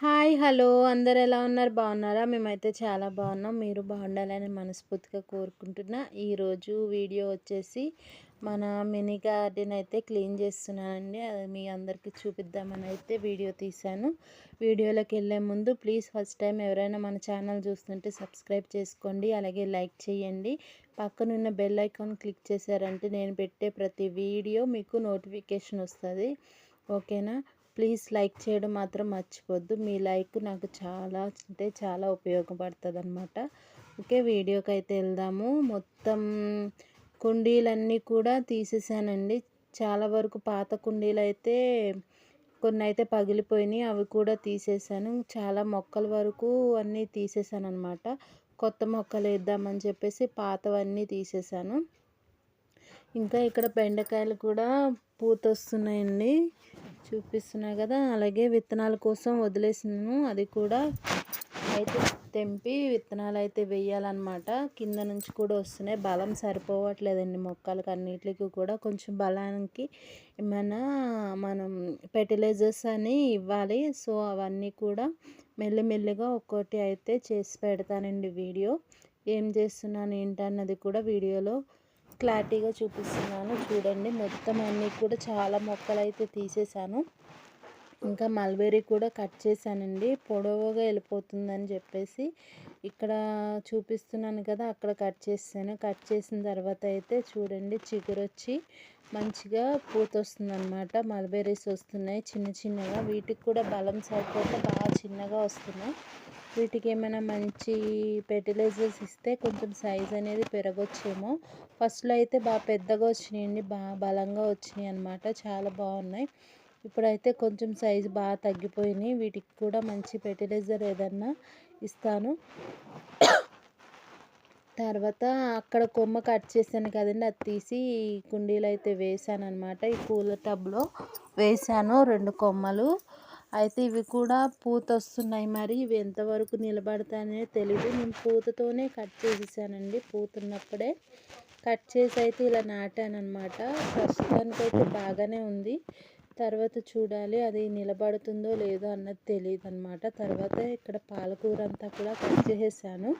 Hi hello. అందరు ఎలా ఉన్నారు? బాగున్నారా? మేమైతే చాలా బాగున్నాం. మీరు బాగుండాలని మనస్ఫూర్తిగా కోరుకుంటున్నా. ఈరోజు వీడియో వచ్చేసి మన మినీ గార్డెన్ అయితే క్లీన్ చేస్తున్నానండి. అది మీ అందరికీ చూపిద్దామని అయితే వీడియో తీశాను. వీడియోలోకి వెళ్ళే ముందు ప్లీజ్ ఫస్ట్ టైం ఎవరైనా మన ఛానల్ చూస్తుంటే సబ్స్క్రైబ్ చేసుకోండి. అలాగే లైక్ చేయండి. పక్కనున్న బెల్ ఐకాన్ క్లిక్ చేశారంటే నేను పెట్టే ప్రతి వీడియో మీకు నోటిఫికేషన్ వస్తుంది. ఓకేనా? ప్లీజ్ లైక్ చేయడం మాత్రం మర్చిపోద్దు. మీ లైక్ నాకు చాలా అంటే చాలా ఉపయోగపడుతుంది అనమాట ఓకే వీడియోకి అయితే వెళ్దాము. మొత్తం కుండీలన్నీ కూడా తీసేసానండి. చాలా వరకు పాత కుండీలు అయితే కొన్ని అయితే పగిలిపోయినాయి. అవి కూడా తీసేసాను. చాలా మొక్కల వరకు అన్నీ తీసేసాను అనమాట కొత్త మొక్కలు వేద్దామని చెప్పేసి పాతవన్నీ తీసేసాను. ఇంకా ఇక్కడ బెండకాయలు కూడా పూత వస్తున్నాయండి చూపిస్తున్నాయి కదా అలాగే విత్తనాల కోసం వదిలేసినాను. అది కూడా అయితే తెంపి విత్తనాలు అయితే వేయాలన్నమాట. కింద నుంచి కూడా వస్తున్నాయి. బలం సరిపోవట్లేదండి మొక్కలకి అన్నిటికి కూడా. కొంచెం బలానికి ఏమైనా మనం ఫెర్టిలైజర్స్ అని ఇవ్వాలి. సో అవన్నీ కూడా మెల్లిమెల్లిగా ఒక్కోటి అయితే చేసి పెడతానండి వీడియో. ఏం చేస్తున్నాను ఏంటన్నది కూడా వీడియోలో క్లారిటీగా చూపిస్తున్నాను. చూడండి మొత్తం అన్నీ కూడా చాలా మొక్కలు అయితే తీసేసాను ఇంకా మల్బెరీ కూడా కట్ చేశానండి. పొడవుగా వెళ్ళిపోతుందని చెప్పేసి ఇక్కడ చూపిస్తున్నాను కదా అక్కడ కట్ చేసాను కట్ చేసిన తర్వాత అయితే చూడండి చిగురు వచ్చి మంచిగా పూత వస్తుంది అనమాట మల్బెరీస్ వస్తున్నాయి చిన్న చిన్నగా. వీటికి కూడా బలం సరిపోతే బాగా చిన్నగా వస్తున్నాయి. వీటికి ఏమైనా మంచి ఫెర్టిలైజర్స్ ఇస్తే కొంచెం సైజ్ అనేది పెరగొచ్చేమో. ఫస్ట్లో అయితే బాగా పెద్దగా వచ్చినాయండి బాగా బలంగా వచ్చినాయి అనమాట చాలా బాగున్నాయి. ఇప్పుడైతే కొంచెం సైజు బాగా తగ్గిపోయినాయి వీటికి కూడా మంచి ఫెర్టిలైజర్ ఏదన్నా ఇస్తాను. తర్వాత అక్కడ కొమ్మ కట్ చేశాను కదండి అది తీసి కుండీలు అయితే వేసాను అనమాట ఈ పూల టబ్లో వేసాను రెండు కొమ్మలు. అయితే ఇవి కూడా పూత వస్తున్నాయి మరి. ఇవి ఎంతవరకు నిలబడతాయనే తెలియదు నేను పూతతోనే కట్ చేసేసానండి. పూత ఉన్నప్పుడే కట్ చేసి అయితే ఇలా నాటానమాట ప్రస్తుతానికి ప్రస్తుతానికైతే బాగానే ఉంది. తర్వాత చూడాలి అది నిలబడుతుందో లేదో అన్నది తెలియదు అనమాట తర్వాత ఇక్కడ పాలకూర అంతా కూడా కట్ చేసేసాను.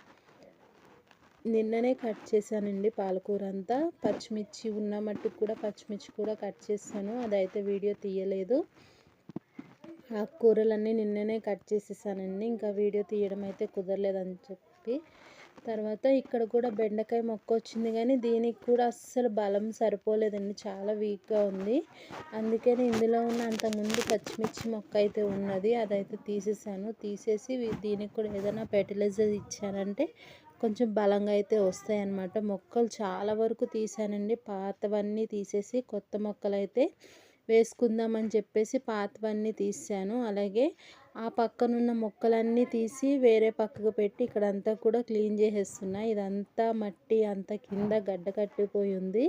నిన్ననే కట్ చేశానండి పాలకూర అంతా పచ్చిమిర్చి ఉన్న మట్టుకు కూడా పచ్చిమిర్చి కూడా కట్ చేశాను అదైతే వీడియో తీయలేదు. కూరలన్నీ నిన్ననే కట్ చేసేసానండి. ఇంకా వీడియో తీయడం అయితే కుదరలేదని చెప్పి. తర్వాత ఇక్కడ కూడా బెండకాయ మొక్క వచ్చింది కానీ దీనికి కూడా అస్సలు బలం సరిపోలేదండి. చాలా వీక్గా ఉంది. అందుకని ఇందులో ఉన్న అంతకుముందు పచ్చిమిర్చి మొక్క అయితే ఉన్నది. అదైతే తీసేసాను. తీసేసి దీనికి కూడా ఏదైనా ఫెర్టిలైజర్ ఇచ్చానంటే కొంచెం బలంగా అయితే వస్తాయి అన్నమాట మొక్కలు చాలా వరకు తీసానండి. పాతవన్నీ తీసేసి కొత్త మొక్కలు అయితే వేసుకుందామని చెప్పేసి పాతవన్నీ తీసాను. అలాగే ఆ పక్కనున్న మొక్కలన్నీ తీసి వేరే పక్కకు పెట్టి ఇక్కడంతా కూడా క్లీన్ చేసేస్తున్నా. ఇదంతా మట్టి అంతా కింద గడ్డ కట్టిపోయి ఉంది.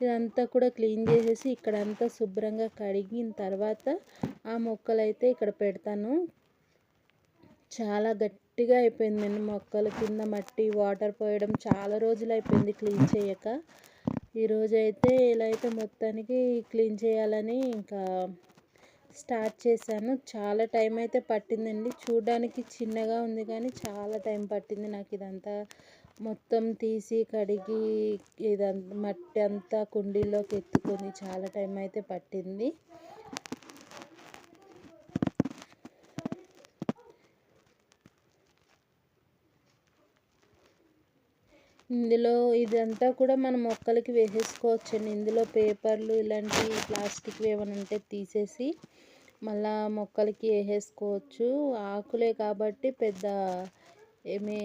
ఇదంతా కూడా క్లీన్ చేసేసి ఇక్కడంతా శుభ్రంగా కడిగిన తర్వాత ఆ మొక్కలైతే ఇక్కడ పెడతాను. చాలా గట్టిగా అయిపోయిందండి మొక్కల కింద మట్టి వాటర్ పోయడం. చాలా రోజులు అయిపోయింది క్లీన్ చేయక. ఈరోజు అయితే ఇలా అయితే మొత్తానికి క్లీన్ చేయాలని ఇంకా స్టార్ట్ చేశాను. చాలా టైం అయితే పట్టిందండి. చూడడానికి చిన్నగా ఉంది కానీ చాలా టైం పట్టింది నాకు ఇదంతా. మొత్తం తీసి కడిగి ఇదంతా మట్టి అంతా కుండీలోకి ఎత్తుకొని చాలా టైం అయితే పట్టింది. ఇందులో ఇదంతా కూడా మనం మొక్కలకి వేసేసుకోవచ్చండి. ఇందులో పేపర్లు ఇలాంటి ప్లాస్టిక్ ఏమైనా ఉంటే తీసేసి మళ్ళా మొక్కలకి వేసేసుకోవచ్చు. ఆకులే కాబట్టి పెద్ద ఏమీ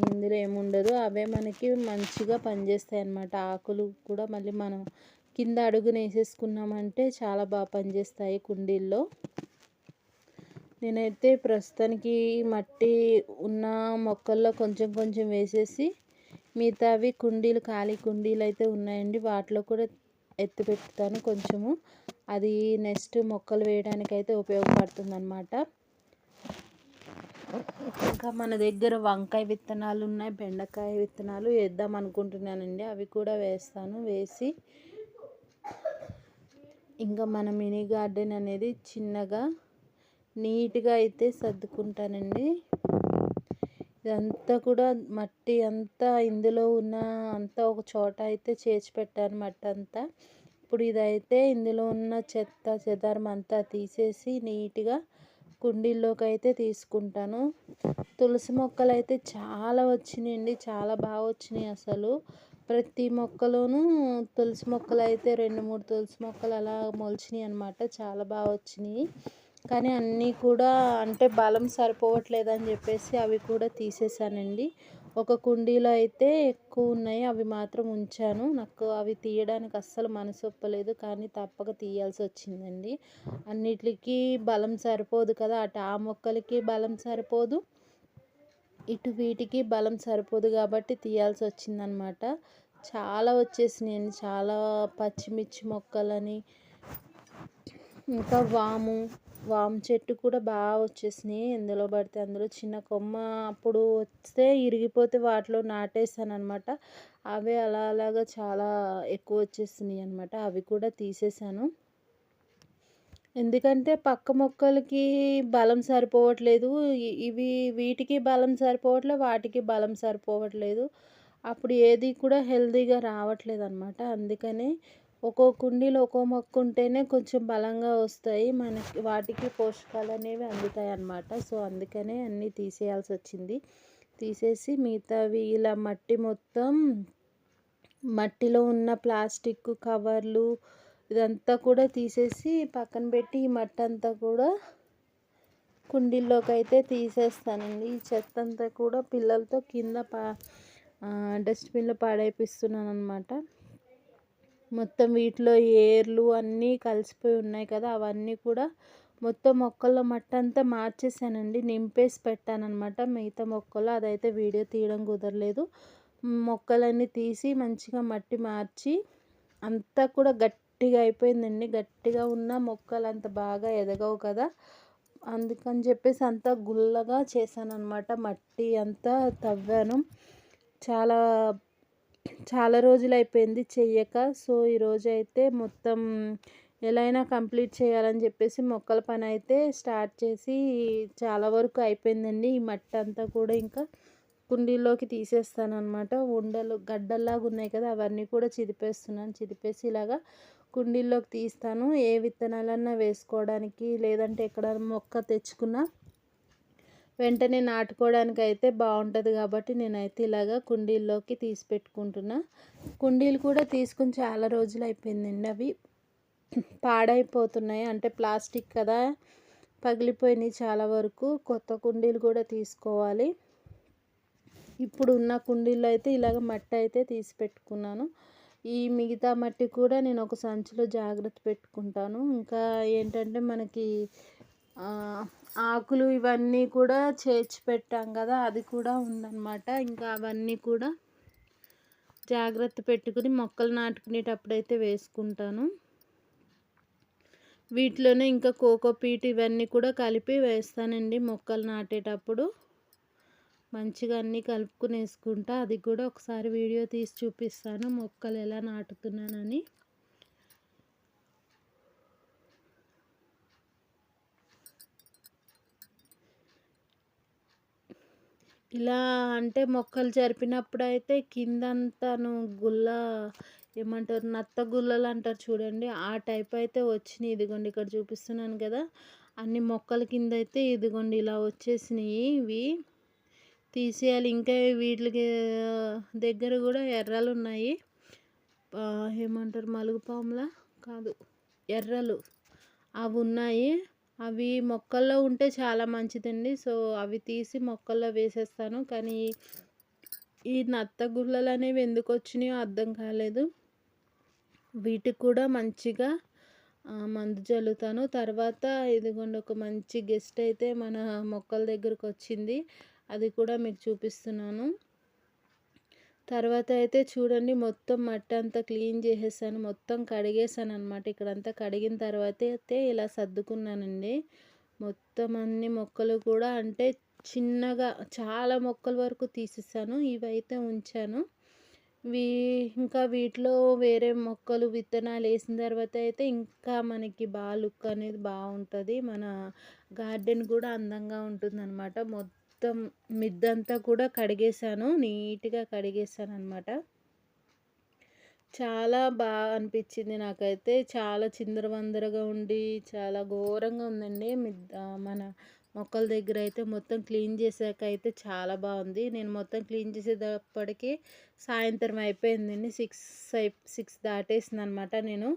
ఇందులో ఏముండదు అవే మనకి మంచిగా పనిచేస్తాయి అన్నమాట. ఆకులు కూడా మళ్ళీ మనం కింద అడుగున వేసేసుకున్నామంటే చాలా బాగా పనిచేస్తాయి కుండీల్లో. నేనైతే ప్రస్తుతానికి మట్టి ఉన్న మొక్కల్లో కొంచెం కొంచెం వేసేసి మిగతావి కుండీలు ఖాళీ కుండీలు అయితే ఉన్నాయండి. వాటిలో కూడా ఎత్తి పెట్టుతాను కొంచెము. అది నెక్స్ట్ మొక్కలు వేయడానికి అయితే ఉపయోగపడుతుంది అనమాట ఇంకా మన దగ్గర వంకాయ విత్తనాలు ఉన్నాయి. బెండకాయ విత్తనాలు వేద్దాం అనుకుంటున్నానండి. అవి కూడా వేస్తాను. వేసి ఇంకా మన మినీ గార్డెన్ అనేది చిన్నగా నీట్గా అయితే సర్దుకుంటానండి. ఇదంతా కూడా మట్టి అంతా ఇందులో ఉన్న అంతా ఒక చోట అయితే చేర్చి పెట్టాను మట్టి అంతా ఇప్పుడు ఇదైతే ఇందులో ఉన్న చెత్త చెదారం అంతా తీసేసి నీట్గా కుండీల్లోకి అయితే తీసుకుంటాను. తులసి మొక్కలు అయితే చాలా వచ్చినాయండి చాలా బాగా వచ్చినాయి అసలు. ప్రతి మొక్కలోనూ తులసి మొక్కలు అయితే రెండు మూడు తులసి మొక్కలు అలా మొలిచినాయి అనమాట చాలా బాగా వచ్చినాయి. కానీ అన్నీ కూడా అంటే బలం సరిపోవట్లేదు అని చెప్పేసి అవి కూడా తీసేసానండి. ఒక కుండీలో అయితే ఎక్కువ ఉన్నాయి అవి మాత్రం ఉంచాను. నాకు అవి తీయడానికి అస్సలు మనసు ఒప్పలేదు కానీ తప్పక తీయాల్సి వచ్చిందండి. అన్నిటికీ బలం సరిపోదు కదా అటు ఆ మొక్కలకి బలం సరిపోదు ఇటు వీటికి బలం సరిపోదు కాబట్టి తీయాల్సి వచ్చిందనమాట. చాలా వచ్చేసినాయండి చాలా పచ్చిమిర్చి మొక్కలని ఇంకా వాము వామ చెట్టు కూడా బాగా వచ్చేసినాయి. ఎందులో పడితే అందులో చిన్న కొమ్మ అప్పుడు వస్తే ఇరిగిపోతే వాటిలో నాటేసాను అనమాట అవే అలా అలాగా చాలా ఎక్కువ వచ్చేసినాయి అనమాట అవి కూడా తీసేసాను ఎందుకంటే పక్క మొక్కలకి బలం సరిపోవట్లేదు. ఇవి వీటికి బలం సరిపోవట్లేదు వాటికి బలం సరిపోవట్లేదు. అప్పుడు ఏది కూడా హెల్తీగా రావట్లేదు అనమాట అందుకనే ఒక్కో కుండీలో ఒక్కో మొక్క ఉంటేనే కొంచెం బలంగా వస్తాయి. మనకి వాటికి పోషకాలు అనేవి అందుతాయి అన్నమాట. సో అందుకనే అన్నీ తీసేయాల్సి వచ్చింది. తీసేసి మిగతావి ఇలా మట్టి మొత్తం మట్టిలో ఉన్న ప్లాస్టిక్ కవర్లు ఇదంతా కూడా తీసేసి పక్కన పెట్టి ఈ మట్టి అంతా కూడా కుండీల్లోకి అయితే తీసేస్తానండి. ఈ చెత్త అంతా కూడా పిల్లలతో కింద పా డస్ట్బిన్లో పాడైపిస్తున్నాను అనమాట మొత్తం వీటిలో ఏర్లు అన్నీ కలిసిపోయి ఉన్నాయి కదా అవన్నీ కూడా మొత్తం మొక్కల్లో మట్టి అంతా మార్చేసానండి. నింపేసి పెట్టానమాట మిగతా మొక్కలు. అదైతే వీడియో తీయడం కుదరలేదు. మొక్కలన్నీ తీసి మంచిగా మట్టి మార్చి అంతా కూడా గట్టిగా అయిపోయిందండి. గట్టిగా ఉన్న మొక్కలు అంత బాగా ఎదగవు కదా. అందుకని చెప్పేసి అంతా గుల్లగా చేశాను అనమాట మట్టి అంతా తవ్వాను. చాలా చాలా రోజులు అయిపోయింది చెయ్యక. సో ఈరోజు అయితే మొత్తం ఎలా అయినా కంప్లీట్ చేయాలని చెప్పేసి మొక్కల పని అయితే స్టార్ట్ చేసి చాలా వరకు అయిపోయిందండి. ఈ మట్టి అంతా కూడా ఇంకా కుండీల్లోకి తీసేస్తాను ఉండలు గడ్డల్లాగా ఉన్నాయి కదా అవన్నీ కూడా చిదిపేస్తున్నాను. చిదిపేసి ఇలాగా కుండీల్లోకి తీస్తాను. ఏ విత్తనాలన్నా వేసుకోవడానికి లేదంటే ఎక్కడ మొక్క తెచ్చుకున్నా వెంటనే నాటుకోవడానికి అయితే బాగుంటుంది కాబట్టి నేనైతే ఇలాగా కుండీల్లోకి తీసి పెట్టుకుంటున్నా. కుండీలు కూడా తీసుకుని చాలా రోజులు అయిపోయిందండి అవి. పాడైపోతున్నాయి. అంటే ప్లాస్టిక్ కదా పగిలిపోయినాయి చాలా వరకు. కొత్త కుండీలు కూడా తీసుకోవాలి. ఇప్పుడు ఉన్న కుండీల్లో అయితే ఇలాగ మట్టి అయితే తీసి పెట్టుకున్నాను. ఈ మిగతా మట్టి కూడా నేను ఒక సంచిలో జాగ్రత్త పెట్టుకుంటాను. ఇంకా ఏంటంటే మనకి ఆకులు ఇవన్నీ కూడా చేర్చి పెట్టాం కదా అది కూడా ఉందన్నమాట. ఇంకా అవన్నీ కూడా జాగ్రత్త పెట్టుకుని మొక్కలు నాటుకునేటప్పుడైతే వేసుకుంటాను. వీటిలోనే ఇంకా కోకోపీట్ ఇవన్నీ కూడా కలిపి వేస్తానండి మొక్కలు నాటేటప్పుడు. మంచిగా అన్నీ కలుపుకుని వేసుకుంటా అది కూడా ఒకసారి వీడియో తీసి చూపిస్తాను మొక్కలు ఎలా నాటుతున్నానని. ఇలా అంటే మొక్కలు జరిపినప్పుడు అయితే కిందంతాను గుల్ల ఏమంటారు నత్త గుల్లలు అంటారు చూడండి. ఆ టైప్ అయితే వచ్చినాయి. ఇదిగోండి ఇక్కడ చూపిస్తున్నాను కదా. అన్ని మొక్కల కింద అయితే ఇదిగోండి ఇలా వచ్చేసినాయి ఇవి. తీసేయాలి. ఇంకా వీటికి దగ్గర కూడా ఎర్రలు ఉన్నాయి. ఏమంటారు? మలుగుపాముల కాదు. ఎర్రలు. అవి ఉన్నాయి. అవి మొక్కల్లో ఉంటే చాలా మంచిదండి. సో అవి తీసి మొక్కల్లో వేసేస్తాను. కానీ ఈ నత్త గుల్లలు అనేవి ఎందుకు వచ్చినాయో అర్థం కాలేదు. వీటికి కూడా మంచిగా మందు చల్లుతాను తర్వాత ఇదిగోండి ఒక మంచి గెస్ట్ అయితే మన మొక్కల దగ్గరకు వచ్చింది. అది కూడా మీకు చూపిస్తున్నాను. తర్వాత అయితే చూడండి మొత్తం మట్టి అంతా క్లీన్ చేసేసాను. మొత్తం కడిగేసాను అనమాట ఇక్కడంతా కడిగిన తర్వాత అయితే ఇలా సర్దుకున్నానండి. మొత్తం అన్ని మొక్కలు కూడా అంటే చిన్నగా చాలా మొక్కల వరకు తీసేసాను. ఇవైతే ఉంచాను. వీ ఇంకా వీటిలో వేరే మొక్కలు విత్తనాలు వేసిన తర్వాత అయితే ఇంకా మనకి బాగా లుక్ అనేది బాగుంటుంది. మన గార్డెన్ కూడా అందంగా ఉంటుందన్నమాట. మొత్తం మొత్తం మిద్దంతా కూడా కడిగేసాను నీట్గా కడిగేసాను అనమాట చాలా బాగా అనిపించింది నాకైతే. చాలా చిందరవందరగా ఉండి చాలా ఘోరంగా ఉందండి. మిద్ద మన మొక్కల దగ్గర అయితే మొత్తం క్లీన్ చేసాక అయితే చాలా బాగుంది. నేను మొత్తం క్లీన్ చేసేటప్పటికి సాయంత్రం అయిపోయిందండి. సిక్స్ సిక్స్ దాటేసింది అనమాట నేను.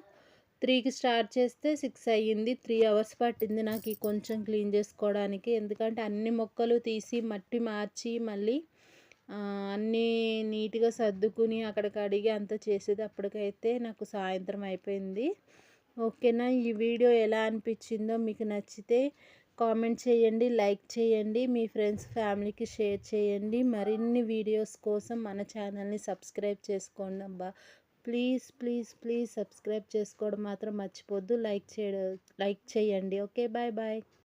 త్రీకి స్టార్ట్ చేస్తే సిక్స్ అయ్యింది. త్రీ అవర్స్ పట్టింది నాకు కొంచెం క్లీన్ చేసుకోవడానికి. ఎందుకంటే అన్ని మొక్కలు తీసి మట్టి మార్చి మళ్ళీ అన్నీ నీట్గా సర్దుకుని అక్కడ కడిగి అంతా చేసేది అప్పటికైతే నాకు సాయంత్రం అయిపోయింది. ఓకేనా? ఈ వీడియో ఎలా అనిపించిందో మీకు నచ్చితే కామెంట్ చేయండి లైక్ చేయండి మీ ఫ్రెండ్స్ ఫ్యామిలీకి షేర్ చేయండి. మరిన్ని వీడియోస్ కోసం మన ఛానల్ని సబ్స్క్రైబ్ చేసుకోండి అబ్బా. ప్లీజ్ ప్లీజ్ ప్లీజ్ సబ్స్క్రైబ్ చేసుకోవడం మాత్రం మర్చిపోద్దు లైక్ చేయడం లైక్ చేయండి. Okay bye bye.